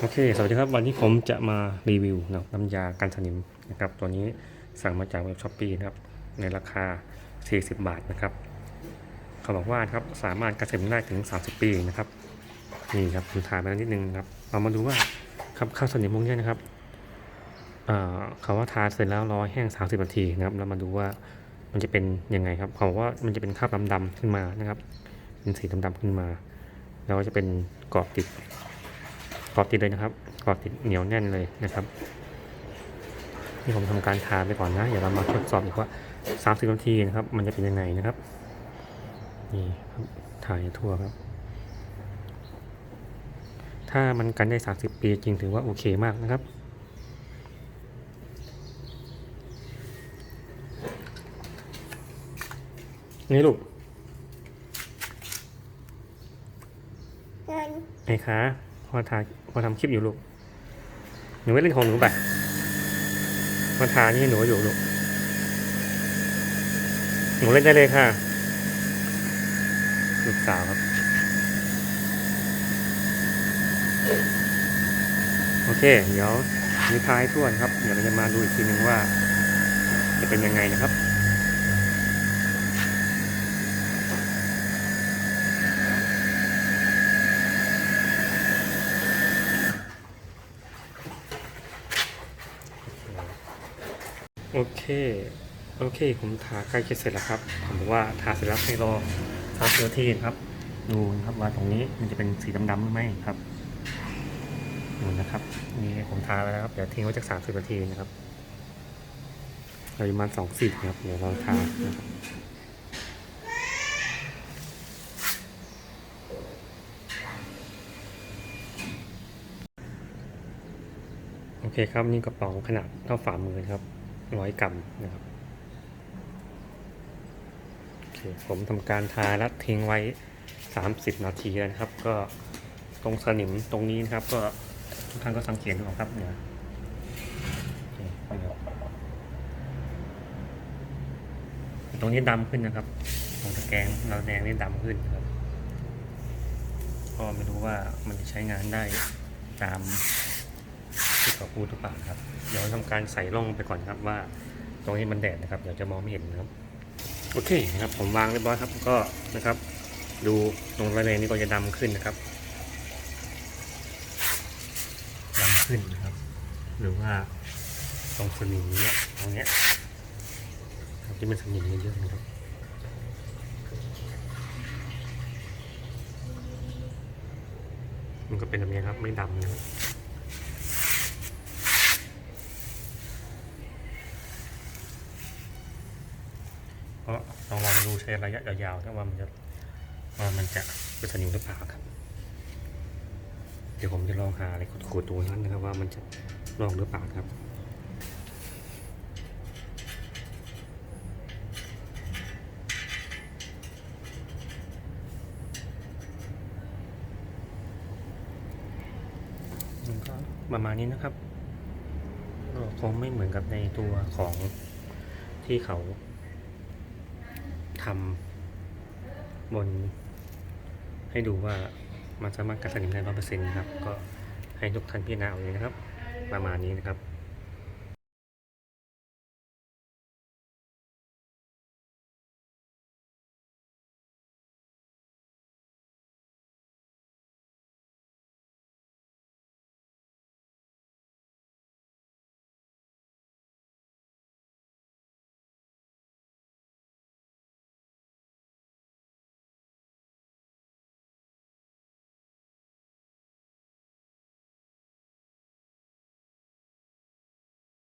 โอเค สวัสดีครับวันนี้ผมจะมารีวิวนะน้ำยากันสนิมนะครับตัวนี้สั่งมาจากเว็บช้อปปี้นะครับในราคา 40 บาทนะครับ เขาบอกว่าครับสามารถกันสนิมได้ถึง 30 ปีนะครับนี่ครับผมถ่ายมาแล้วนิดนึงครับเรามาดูว่าครับข้าวสนิมพวกนี้นะครับเขาว่าทาเสร็จแล้วรอแห้ง 30 นาทีนะครับแล้วมาดูว่ามันจะเป็นยังไงครับเขาบอกว่ามันจะเป็นคราบดำๆขึ้นมานะครับเป็นสีดำๆขึ้นมา แล้วก็จะเป็นกรอบติด อบติดเลยนะครับกรอบติดเหนียวแน่นเลยนะครับนี่ผมทำการทาไปก่อนนะเดี๋ยวเรามาทดสอบอีกว่า30นาทีนะครับ มันจะเป็นยังไงนะครับนี่ครับถ่ายทั่วครับ ถ้ามันกันได้30ปีจริงถือว่าโอเคมากนะครับนี่ลูกนั่นไอ้คะ พอทาพอทำคลิปอยู่ลูก หนูไม่เล่นของหนูไปพอทานี่หนูอยู่ลูก หนูเล่นได้เลยค่ะ ลูกสาวครับ โอเค เดี๋ยวนิทายท่วนครับ เดี๋ยวเราจะมาดูอีกทีนึงว่า จะเป็นยังไงนะครับ โอเค โอเค ผมทาใกล้จะเสร็จแล้วครับ ผมบอกว่าทาเสร็จแล้วให้รอสามสิบนาทีครับ ดูนะครับว่าตรงนี้มันจะเป็นสีดำๆหรือไม่ครับดูนะครับ นี่ผมทาแล้วครับ เดี๋ยวทิ้งไว้จากสามสิบนาทีนะครับเราประมาณสองสิบครับ เดี๋ยวเราทานะครับโอเคครับนี่กระป๋องขนาดเท่าฝ่ามือครับ ร้อยกรัมนะครับโอเคผมทำการทาและทิ้งไว้ 30 นาทีแล้วนะครับ ก็ตรงสนิมตรงนี้นะครับ ก็ทุกท่านก็สังเกตดูครับเนี่ยตรงนี้ดำขึ้นนะครับ ตรงตะแกรงเราแดงนี่ดำขึ้นนะครับ ก็ไม่รู้ว่ามันจะใช้งานได้ตาม ที่เขาพูดหรือเปล่าครับเดี๋ยวทำการใส่ร่องไปก่อนครับว่า ตรงนี้มันแดดนะครับเดี๋ยวจะมองไม่เห็นนะครับโอเคนะครับ ผมวางเรียบร้อยครับก็นะครับ ดูตรงระเลงนี่ก็จะดำขึ้นนะครับดำขึ้นนะครับ หรือว่าตรงสนิมเนี้ยตรงเนี้ยครับที่มันสนิมเยอะๆนะครับมันก็เป็นแบบนี้ครับไม่ดำนะครับ เราลองลองดูใช้ระยะยาวๆถ้าว่ามันจะว่ามันจะเป็นสนิมหรือเปล่าครับ เดี๋ยวผมจะลองหาอะไรขูดๆตัวนั้นนะครับ ว่ามันจะลองหรือเปล่าครับมันก็ประมาณนี้นะครับก็คงไม่เหมือนกับในตัวของที่เขาำบน ให้ดูว่ามันสามารถกัดสนิมได้ร้อยเปอร์เซ็นต์ครับ ก็ให้ทุกท่านพิจารณาเอาเองนะครับ ประมาณนี้นะครับ